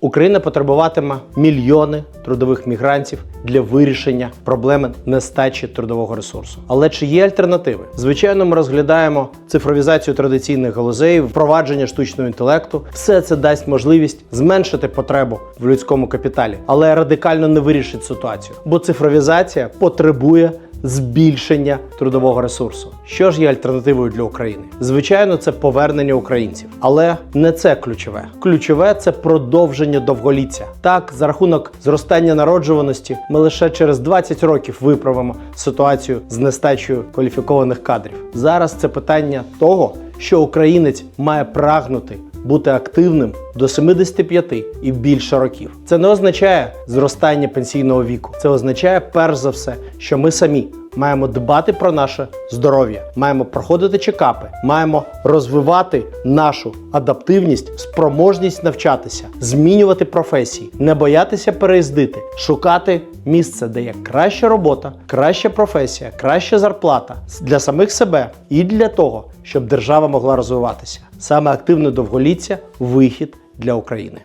Україна потребуватиме мільйони трудових мігрантів для вирішення проблеми нестачі трудового ресурсу. Але чи є альтернативи? Звичайно, ми розглядаємо цифровізацію традиційних галузей, впровадження штучного інтелекту. Все це дасть можливість зменшити потребу в людському капіталі, але радикально не вирішить ситуацію, бо цифровізація потребує збільшення трудового ресурсу. Що ж є альтернативою для України? Звичайно, це повернення українців, але не це ключове. Ключове це продовження довголіття. Так, за рахунок зростання народжуваності, ми лише через 20 років виправимо ситуацію з нестачею кваліфікованих кадрів. Зараз це питання того, що українець має прагнути бути активним до 75 і більше років. Це не означає зростання пенсійного віку. Це означає перш за все, що ми самі маємо дбати про наше здоров'я, маємо проходити чекапи, маємо розвивати нашу адаптивність, спроможність навчатися, змінювати професії, не боятися переїздити, шукати місце, де є краща робота, краща професія, краща зарплата для самих себе і для того, щоб держава могла розвиватися. Саме активне довголіття вихід для України.